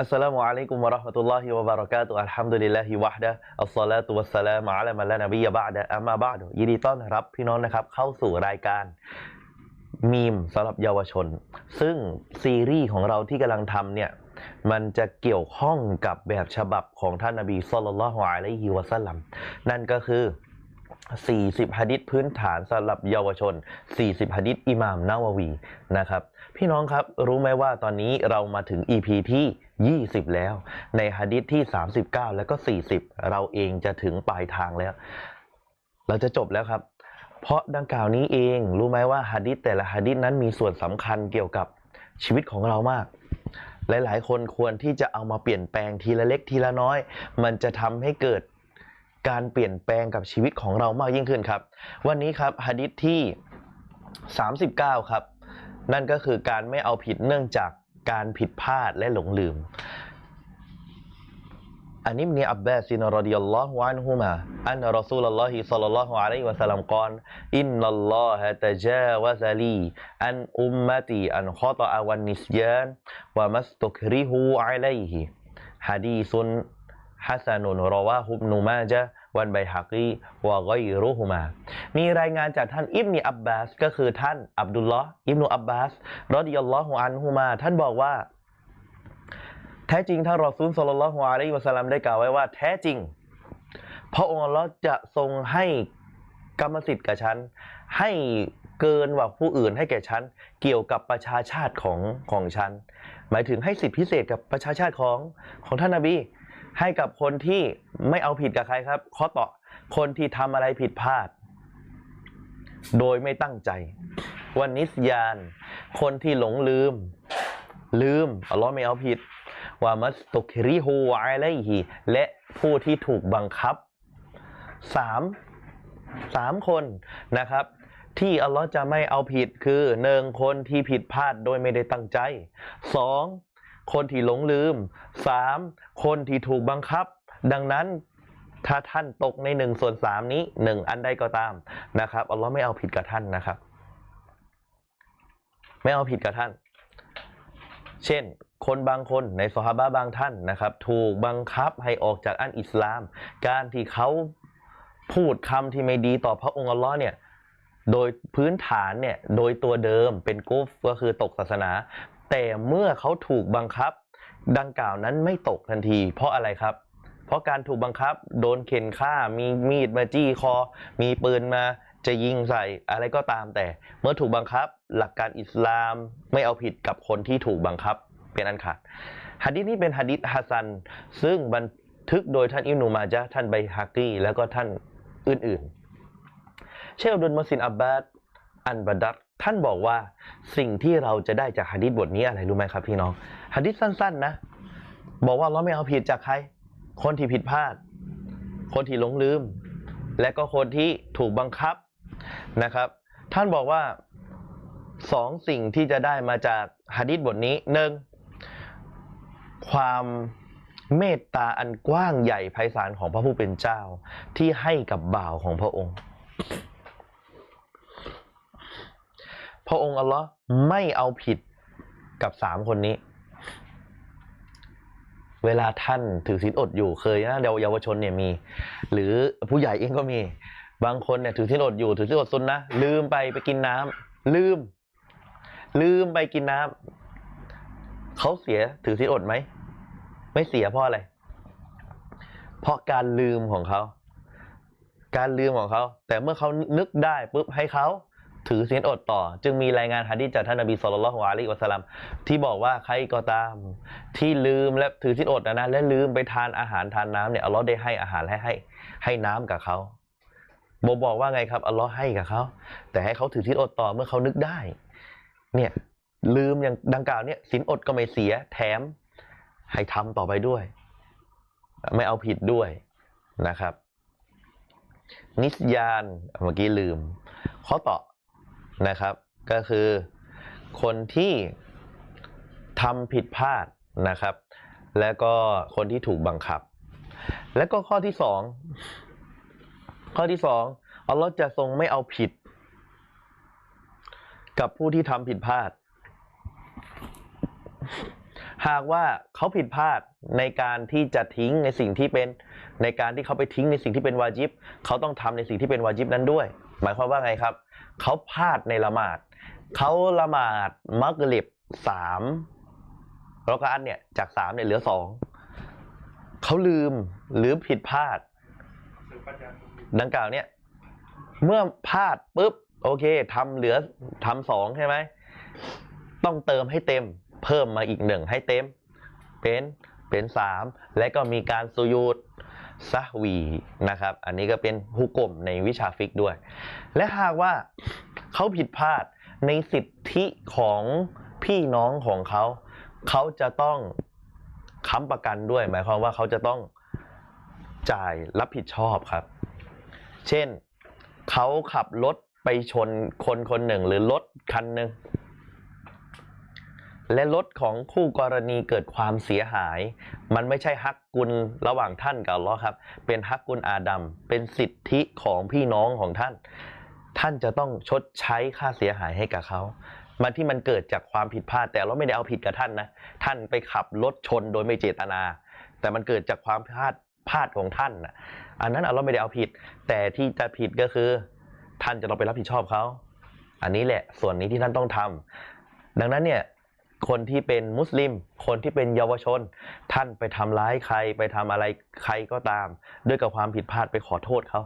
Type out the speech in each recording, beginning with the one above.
อัสสลามุอะลัยกุมวะเราะห์มะตุลลอฮิวะบะเราะกาตุฮ์อัลฮัมดุลิลลาฮิวะฮ์ดะอัสศอลาตุวัสสลามุอะลามันลานบียะบะอ์ดะอัมมาบะอ์ดยินดีต้อนรับพี่น้องนะครับ เข้าสู่รายการมีมสำหรับเยาวชน ซึ่งซีรีส์ของเราที่กำลังทำเนี่ย มันจะเกี่ยวข้องกับแบบฉบับของท่านนบีศ็อลลัลลอฮุอะลัยฮิวะซัลลัมนั่นก็คือ 40หะดิษพื้นฐานสำหรับเยาวชน 40หะดิษอิหม่ามนาววีนะครับ พี่น้องครับรู้ไหมว่าตอนนี้เรามาถึง EP ที่ 20 แล้ว ในหะดิษที่ 39 แล้วก็ 40 เราเองจะถึงปลายทางแล้ว เราจะจบแล้วครับ เพราะดังกล่าวนี้เองรู้ไหมว่าหะดิษแต่ละหะดิษนั้นมีส่วนสำคัญเกี่ยวกับชีวิตของเรามาก หลายๆ คนควรที่จะเอามาเปลี่ยนแปลงทีละเล็กทีละน้อย มันจะทำให้เกิดการเปลี่ยนแปลงกับชีวิตของเรามากยิ่งขึ้นครับ วันนี้ครับหะดิษที่ 39 ครับ นั่นก็คือการไม่เอาผิดเนื่องจาก การผิดพลาดและหลงลืมอันนี้มีอับบาสินรดิยัลลอฮุอันฮุมาอันรอซูลลอฮิศ็อลลัลลอฮุอะลัยฮิวะสัลลัมกล่าวอินนัลลอฮะตะจาวะซะลีอันอุมมะตีอันขอตะวันนิสยานวะมัสตุกริฮูอะลัยฮิฮะดีซุนฮัสนุนรอวาฮุบนุมาจะห์ วันไบฮักีวะกอยรุฮุมา มีรายงานจากท่านอิบนีอับบาสก็คือท่านอับดุลลอฮ์อิบนุอับบาสรอดิยัลลอฮุอันฮุมา ท่านบอกว่า แท้จริงท่านรอซูลศ็อลลัลลอฮุอะลัยฮิวะสัลลัมได้กล่าวไว้ว่าแท้จริงพระองค์ลอจะทรงให้กรรมสิทธิ์กับฉันให้เกินกว่าผู้อื่นให้แก่ฉันเกี่ยวกับประชาชาติของของฉัน หมายถึงให้สิทธิพิเศษกับประชาชาติของของท่านนบี ให้กับคนที่ไม่เอาผิดกับใครครับข้อต่อคนที่ทำอะไรผิดพลาด โดยไม่ตั้งใจ วันนิสยาน คนที่หลงลืม ลืมอัลลอฮ์ไม่เอาผิดว่ามัสตุกริฮูอะลัยฮิและผู้ที่ถูกบังคับสามสามคนนะครับ ที่อัลลอฮ์จะไม่เอาผิดคือหนึ่งคนที่ผิดพลาดโดยไม่ได้ตั้งใจสอง คนที่หลงลืมสามคนที่ถูกบังคับ ดังนั้นถ้าท่านตกในหนึ่งส่วนสามนี้หนึ่งอันใดก็ตามนะครับอัลลอฮ์ไม่เอาผิดกับท่านนะครับ ไม่เอาผิดกับท่าน เช่น คนบางคนในสฮาบะบางท่านนะครับ ถูกบังคับให้ออกจากอันอิสลาม การที่เขาพูดคำที่ไม่ดีต่อพระองค์อัลลอฮ์เนี่ยโดยพื้นฐานเนี่ยโดยตัวเดิมเป็นกุฟก็คือตกศาสนา แต่เมื่อเขาถูกบังคับ ดังกล่าวนั้นไม่ตกทันที เพราะอะไรครับ เพราะการถูกบังคับ โดนเข็นฆ่า มีมีดมาจี้คอ มีปืนมาจะยิงใส่อะไรก็ตามแต่ เมื่อถูกบังคับ หลักการอิสลามไม่เอาผิดกับคนที่ถูกบังคับเป็นอันขาดฮะดิษนี้เป็นฮะดิษฮัสซัน ซึ่งบันทึกโดยท่านอิบนุมาจะท่านไบฮากีแล้วก็ท่านอื่นๆ เชคอับดุลมุสินอับบาดอันบดัด ท่านบอกว่าสิ่งที่เราจะได้จากฮะดิษบทนี้อะไรรู้ไหมครับพี่น้องฮะดิษสั้น ๆ นะ บอกว่าเราไม่เอาผิดจากใคร คนที่ผิดพลาด คนที่หลงลืม และก็คนที่ถูกบังคับนะครับ ท่านบอกว่าสองสิ่งที่จะได้มาจากฮะดิษบทนี้หนึ่งความเมตตาอันกว้างใหญ่ไพศาลของพระผู้เป็นเจ้าที่ให้กับบ่าวของพระองค์ พระองค์อัลลอฮ์ไม่เอาผิดกับสามคนนี้ เวลาท่านถือศีลอดอยู่เคยนะเดี๋ยวเยาวชนเนี่ยมี หรือผู้ใหญ่เองก็มี บางคนเนี่ยถือศีลอดอยู่ ถือศีลอดซุนนะลืมไปไปกินน้ำลืม ลืมไปกินน้ำเขาเสียถือศีลอดไหมไม่เสียเพราะอะไร เพราะการลืมของเขา การลืมของเขา แต่เมื่อเขานึกได้ปุ๊บให้เขา ถือศีลอดต่อ จึงมีรายงานฮะดีษจากท่านนบีสุลต่านละฮ์อะลัยฮิวะสัลลัมที่บอกว่าใครก็ตามที่ลืมและถือศีลอดนะนะและลืมไปทานอาหารทานน้ำเนี่ยอัลลอฮ์ได้ให้อาหารและให้ให้น้ำกับเขาบบอกว่าไงครับอัลลอฮ์ให้กับเขาแต่ให้เขาถือศีลอดต่อเมื่อเขานึกได้ เนี่ยลืมอย่างดังกล่าวเนี่ยศีลอดก็ไม่เสียแถมให้ทำต่อไปด้วย ไม่เอาผิดด้วยนะครับ นิสยานเมื่อกี้ลืมข้อต่อ นะครับ ก็คือคนที่ทำผิดพลาดนะครับ แล้วก็คนที่ถูกบังคับ และก็ข้อที่สองข้อที่สองอัลลอฮ์จะทรงไม่เอาผิด กับผู้ที่ทำผิดพลาด หากว่าเขาผิดพลาดในการที่จะทิ้งในสิ่งที่เป็นในการที่เขาไปทิ้งในสิ่งที่เป็นวาจิบเขาต้องทำในสิ่งที่เป็นวาจิบนั้นด้วย หมายความว่าไงครับ เขาพลาดในละหมาดเขาละหมาดมักริบสามแล้วก็อันเนี่ยจากสามเนี่ยเหลือสองเขาลืมหรือผิดพลาด ดังกล่าวเนี่ยเมื่อพลาดปุ๊บโอเคทำเหลือทำสองใช่ไหมต้องเติมให้เต็ม เพิ่มมาอีกหนึ่งให้เต็ม เป็นเป็นสามและก็มีการสุยูดซะวีนะครับ อันนี้ก็เป็นฮุกกลมในวิชาฟิกด้วย และหากว่าเขาผิดพลาดในสิทธิของพี่น้องของเขา เขาจะต้องค้ำประกันด้วย หมายความว่าเขาจะต้องจ่ายรับผิดชอบครับ เช่นเขาขับรถไปชนคนคนหนึ่งหรือรถคันหนึ่ง และรถของคู่กรณีเกิดความเสียหาย มันไม่ใช่ฮักกุลระหว่างท่านกับลเลอครับ เป็นฮักกุลอาดัมเป็นสิทธิของพี่น้องของท่าน ท่านจะต้องชดใช้ค่าเสียหายให้กับเขามันที่มันเกิดจากความผิดพลาด แต่เราไม่ได้เอาผิดกับท่านนะ ท่านไปขับรถชนโดยไม่เจตนา แต่มันเกิดจากความพลาดพลาดของท่านนะอันนั้นเราไม่ได้เอาผิด แต่ที่จะผิดก็คือ ท่านจะต้องไปรับผิดชอบเขา อันนี้แหละส่วนนี้ที่ท่านต้องทำดังนั้นเนี่ย คนที่เป็นมุสลิม คนที่เป็นเยาวชน ท่านไปทำร้ายใครไปทำอะไรใครก็ตาม ด้วยกับความผิดพลาดไปขอโทษเขา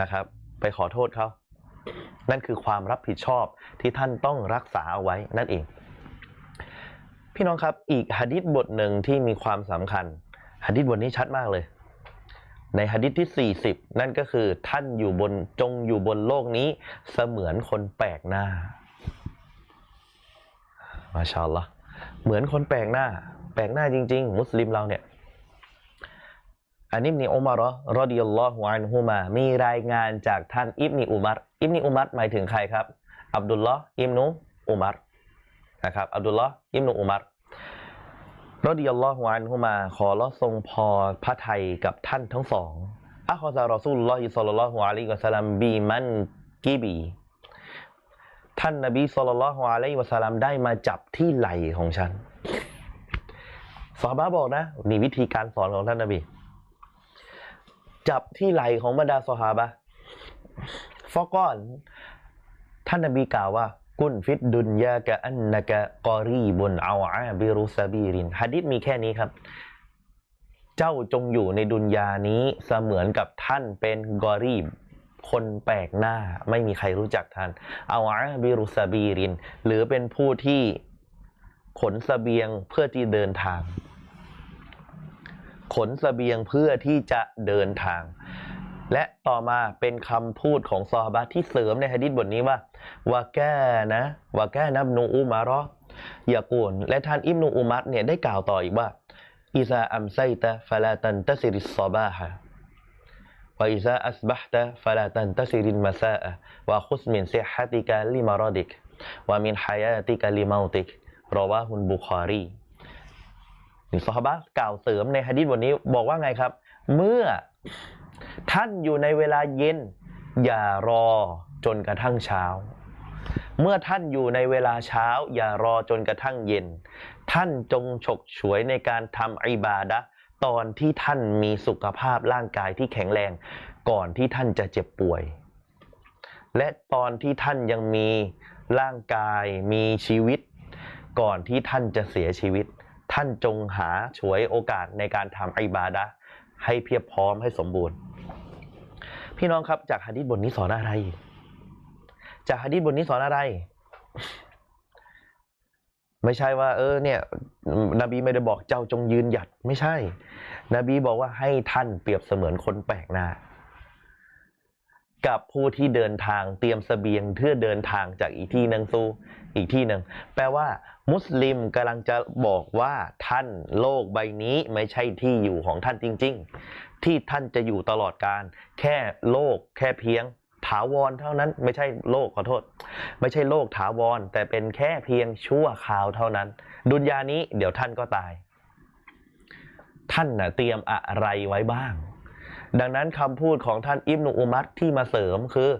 นะครับ ไปขอโทษเขานั่นคือความรับผิดชอบที่ท่านต้องรักษาเอาไว้นั่นเอง พี่น้องครับอีกหะดิษบทหนึ่งที่มีความสำคัญหะดิษบทนี้ชัดมากเลย ในหะดิษที่ 40 นั่นก็คือท่านอยู่บนจงอยู่บนโลกนี้เสมือนคนแปลกหน้า มาชาอัลลอฮ์เหมือนคนแปลกหน้า แปลกหน้าจริง ๆ มุสลิมเราเนี่ยอันนี้อิบนีอุมารอรอดิยัลลอฮุอันฮุมา มีรายงานจากท่านอิบนีอุมัรอิบนีอุมัรหมายถึงใครครับ อับดุลลอฮ์อิบนุอุมัรนะครับ อับดุลลอฮ์อิบนุอุมัรรอดิยัลลอฮุอันฮุมา ขอละทรงพอพระทัยกับท่านทั้งสองอัคอซารอซูลุลลอฮิศ็อลลัลลอฮุอะลัยฮิวะซัลลัมบีมันกีบี ท่านนบีสุลต่านละฮ์อะลัยวะสัลลัมได้มาจับที่ไหล่ของฉันสาบะห์บอกนะนี่วิธีการสอนของท่านนบี จับที่ไหล่ของบรรดาสหาบะฟอก้อน ท่านนบีกล่าวว่า กุนฟิดดุนยากะอันนกะกอรีบุนเอาอาบิรุสบีรินฮะดิษมีแค่นี้ครับ เจ้าจงอยู่ในดุนยานี้เสมือนกับท่านเป็นกอรีบ คนแปลกหน้าไม่มีใครรู้จักท่านเอาอาบิรุสบีริน หรือเป็นผู้ที่ขนสเสบียงเพื่อที่เดินทาง ขนสเสบียงเพื่อที่จะเดินทาง และต่อมาเป็นคำพูดของซอฮาบะที่เสริมในฮะดิษบทนี้ว่าว่าแก้นะว่าแก้นับนูอุมารออย่ากูนและท่านอิบนูอุมัรเนี่ยได้กล่าวต่ออีกว่าอิซาอัมไซตะฟะลาตันตะซิริสซอบาฮะ وإذا أصبحت فلا تنتسر المساء وخذ من صحتك لمرضك ومن حياتك لموتك رواه البخاري นี่ซอฮาบะห์กล่าวเสริมในฮะดิษบทนี้บอกว่าไงครับ เมื่อท่านอยู่ในเวลาเย็น อย่ารอจนกระทั่งเช้า เมื่อท่านอยู่ในเวลาเช้า อย่ารอจนกระทั่งเย็น ท่านจงฉกฉวยในการทำอิบาดะห์ ตอนที่ท่านมีสุขภาพร่างกายที่แข็งแรง ก่อนที่ท่านจะเจ็บป่วย และตอนที่ท่านยังมีร่างกายมีชีวิต ก่อนที่ท่านจะเสียชีวิต ท่านจงหาฉวยโอกาสในการทำอิบาดะให้เพียบพร้อมให้สมบูรณ์ พี่น้องครับจากฮะดิษบทนี้สอนอะไร จากฮะดิษบทนี้สอนอะไร ไม่ใช่ว่า เออเนี่ยนบีไม่ได้บอกเจ้าจงยืนหยัดไม่ใช่ นบีบอกว่าให้ท่านเปรียบเสมือนคนแปลกหน้า กับผู้ที่เดินทางเตรียมเสบียงเพื่อเดินทางจากอีกที่หนึ่งสู่อีกที่หนึ่งแปลว่า มุสลิมกำลังจะบอกว่าท่านโลกใบนี้ไม่ใช่ที่อยู่ของท่านจริง ๆ ที่ท่านจะอยู่ตลอดการ แค่โลกแค่เพียง ถาวรเท่านั้น ไม่ใช่โลกขอโทษ ไม่ใช่โลกถาวร แต่เป็นแค่เพียงชั่วคราวเท่านั้น ดุนยานี้เดี๋ยวท่านก็ตาย ท่านน่ะเตรียมอะไรไว้บ้าง ดังนั้นคำพูดของท่านอิบนุอุมัรที่มาเสริมคือ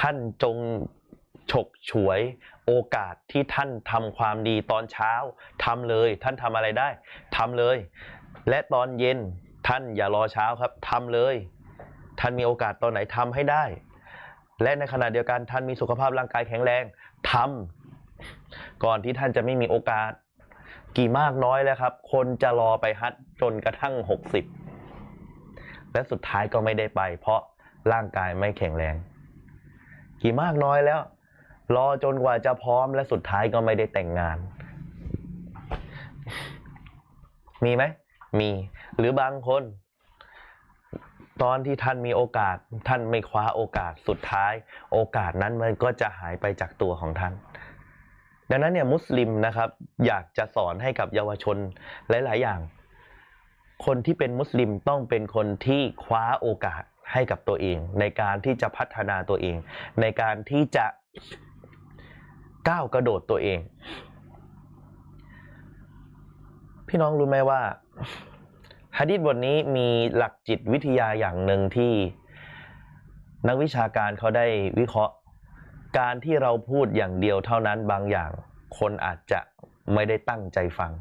ท่านจงฉกฉวยโอกาสที่ท่านทำความดีตอนเช้าทำเลย ท่านทำอะไรได้ทำเลย และตอนเย็นท่านอย่ารอเช้าครับทำเลย ท่านมีโอกาสตอนไหนทำให้ได้ และในขณะเดียวกันท่านมีสุขภาพร่างกายแข็งแรงทำก่อนที่ท่านจะไม่มีโอกาส กี่มากน้อยแล้วครับ คนจะรอไปฮัทจนกระทั่ง 60 และสุดท้ายก็ไม่ได้ไป เพราะร่างกายไม่แข็งแรง กี่มากน้อยแล้ว รอจนกว่าจะพร้อมและสุดท้ายก็ไม่ได้แต่งงาน มีไหมมีหรือบางคน ตอนที่ท่านมีโอกาส ท่านไม่คว้าโอกาสสุดท้าย โอกาสนั้นมันก็จะหายไปจากตัวของท่าน ดังนั้นเนี่ยมุสลิมนะครับ อยากจะสอนให้กับเยาวชนหลาย ๆ อย่าง คนที่เป็นมุสลิมต้องเป็นคนที่คว้าโอกาสให้กับตัวเอง ในการที่จะพัฒนาตัวเอง ในการที่จะก้าวกระโดดตัวเอง พี่น้องรู้ไหมว่า ฮะดิษบทนี้มีหลักจิตวิทยาอย่างหนึ่งที่นักวิชาการเขาได้วิเคราะห์ การที่เราพูดอย่างเดียวเท่านั้นบางอย่าง คนอาจจะไม่ได้ตั้งใจฟัง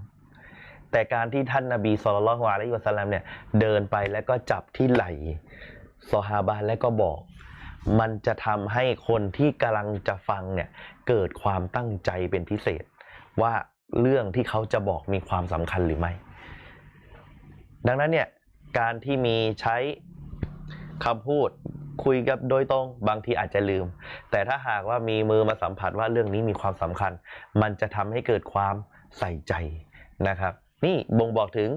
แต่การที่ท่านนาบีสุลต่านละฮ์อะลัยฮิวะสลลัมเนี่ยเดินไปแล้วก็จับที่ไหล่ซอฮาบะห์แล้วก็บอก มันจะทำให้คนที่กำลังจะฟังเนี่ยเกิดความตั้งใจเป็นพิเศษ ว่าเรื่องที่เขาจะบอกมีความสำคัญหรือไม่ ดังนั้นเนี่ยการที่มีใช้คำพูดคุยกับโดยตรงบางทีอาจจะลืม แต่ถ้าหากว่ามีมือมาสัมผัสว่าเรื่องนี้มีความสำคัญ มันจะทำให้เกิดความใส่ใจนะครับ นี่บ่งบอกถึง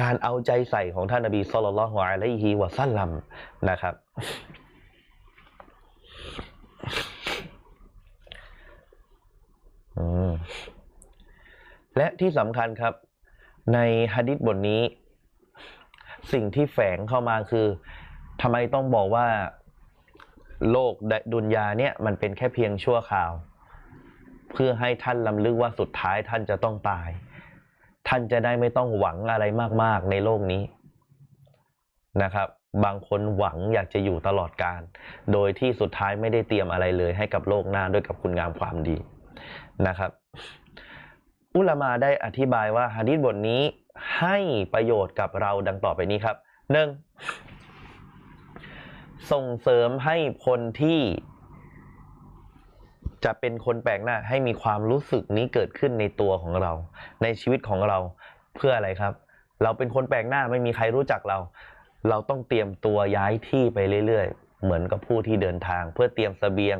การเอาใจใส่ของท่านนบีสุลต่านละฮ์อะลัยฮิวะซัลลัมนะครับ และที่สำคัญครับ ในฮะดิษบทนี้ สิ่งที่แฝงเข้ามาคือทำไมต้องบอกว่าโลกดุนยาเนี่ยมันเป็นแค่เพียงชั่วคราว เพื่อให้ท่านลำลึกว่าสุดท้ายท่านจะต้องตาย ท่านจะได้ไม่ต้องหวังอะไรมาก ๆ ในโลกนี้นะครับ บางคนหวังอยากจะอยู่ตลอดการ โดยที่สุดท้ายไม่ได้เตรียมอะไรเลยให้กับโลกหน้าด้วยกับคุณงามความดีนะครับ อุลามาได้อธิบายว่าฮะดีษบทนี้ให้ประโยชน์กับเราดังต่อไปนี้ครับหนึ่งส่งเสริมให้คนที่จะเป็นคนแปลกหน้าให้มีความรู้สึกนี้เกิดขึ้นในตัวของเรา ในชีวิตของเราเพื่ออะไรครับ เราเป็นคนแปลกหน้าไม่มีใครรู้จักเรา เราต้องเตรียมตัวย้ายที่ไปเรื่อยๆ เหมือนกับผู้ที่เดินทางเพื่อเตรียมเสบียง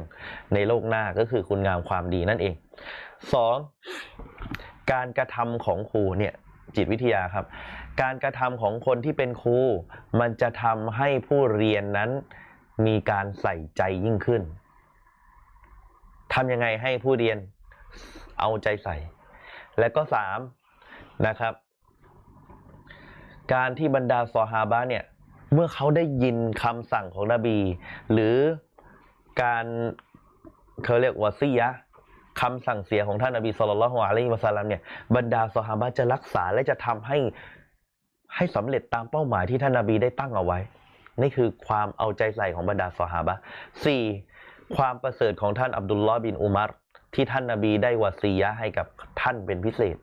ในโลกหน้าก็คือคุณงามความดีนั่นเองสองการกระทำของครูเนี่ยจิตวิทยาครับ การกระทำของคนที่เป็นครูมันจะทำให้ผู้เรียนนั้นมีการใส่ใจยิ่งขึ้นทำยังไงให้ผู้เรียนเอาใจใส่ และก็สามนะครับ การที่บรรดาซอฮาบะเนี่ย เมื่อเขาได้ยินคำสั่งของนบี หรือการเขาเรียกวาซียะคำสั่งเสียของท่านนบีสุลต่านละฮ์อะลัยฮิวะสัลลัมเนี่ยบรรดาซอฮาบะจะรักษาและจะทำให้ให้สำเร็จตามเป้าหมายที่ท่านนบีได้ตั้งเอาไว้ นี่คือความเอาใจใส่ของบรรดาซอฮาบะสี่ความประเสริฐของท่านอับดุลลอฮ์บินอุมัรที่ท่านนบีได้วาซียะให้กับท่านเป็นพิเศษ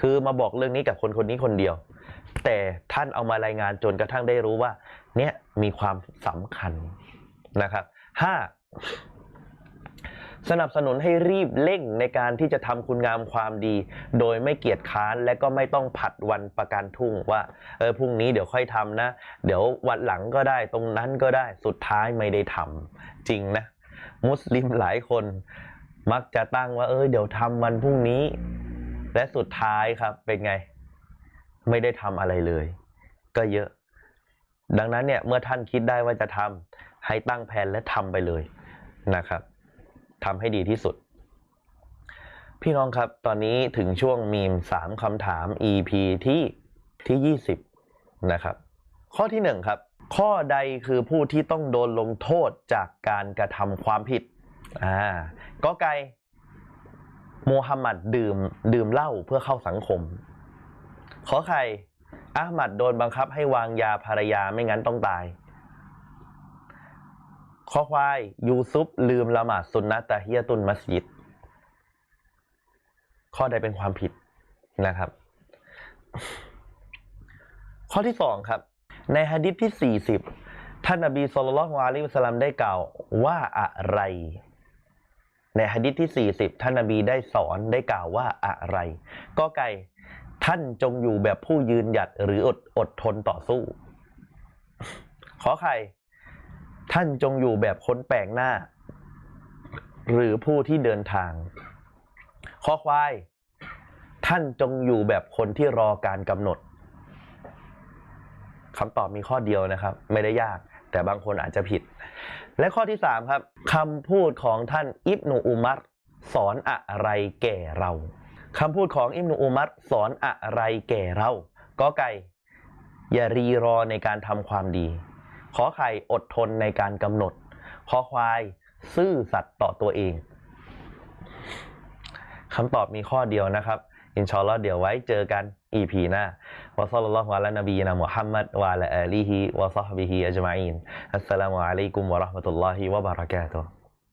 คือมาบอกเรื่องนี้กับคนคนนี้คนเดียว แต่ท่านเอามารายงานจนกระทั่งได้รู้ว่า เนี่ยมีความสำคัญนะครับห้าสนับสนุนให้รีบเร่งในการที่จะทำคุณงามความดี โดยไม่เกียจค้านและก็ไม่ต้องผัดวันประกันทุ่งว่าเออพรุ่งนี้เดี๋ยวค่อยทำนะ เดี๋ยววันหลังก็ได้ตรงนั้นก็ได้สุดท้ายไม่ได้ทำจริงนะ มุสลิมหลายคนมักจะตั้งว่าเออเดี๋ยวทำวันพรุ่งนี้ และสุดท้ายครับเป็นไง ไม่ได้ทำอะไรเลย ก็เยอะ ดังนั้นเนี่ยเมื่อท่านคิดได้ว่าจะทำให้ตั้งแผนและทำไปเลยนะครับทำให้ดีที่สุด พี่น้องครับตอนนี้ถึงช่วงมีมสามคำถาม EP ที่ที่ 20 นะครับ ข้อที่หนึ่งครับ ข้อใดคือผู้ที่ต้องโดนลงโทษจากการกระทำความผิดอ่าก็ไก่โมฮัมหมัดดื่มดื่มเหล้าเพื่อเข้าสังคม ขอไข่อาหมัดโดนบังคับให้วางยาภรรยาไม่งั้นต้องตายข้อควาย ยูซุปลืมละหมาดสุนนะตะฮียตุนมัสยิด ข้อใดเป็นความผิดนะครับ ข้อที่สองครับ ในฮะดิษที่40ท่านนบีสุลต่านละฮ์อะลัยฮิวสลลัมได้กล่าวว่าอะไร ในฮะดิษที่ 40 ท่านนบีได้สอนได้กล่าวว่าอะไร ก็ไก่ ท่านจงอยู่แบบผู้ยืนหยัดหรืออดอดทนต่อสู้ ขอไข่ท่านจงอยู่แบบคนแปลกหน้า หรือผู้ที่เดินทาง ขอควาย ท่านจงอยู่แบบคนที่รอการกำหนดคำตอบมีข้อเดียวนะครับ ไม่ได้ยาก แต่บางคนอาจจะผิด และข้อที่สามครับคำพูดของท่านอิบนุอุมัรสอนอะไรแก่เรา คำพูดของอิบนุอุมัรสอนอะไรแก่เราก็ไก่ อย่ารีรอในการทำความดี ขอไข่อดทนในการกำหนด ขอควายซื่อสัตย์ต่อตัวเองคำตอบมีข้อเดียวนะครับ อินชาอัลลอฮ์เดี๋ยวไว้เจอกัน EP หน้าวะซัลลัลลอฮุอะลานบีนะมุฮัมมัดวะลาอาลีฮิวะซอฮบิฮิอัจมาอีนอัสสลามุอะลัยกุมวะเราะห์มะตุลลอฮิวะบะเราะกาตุฮ์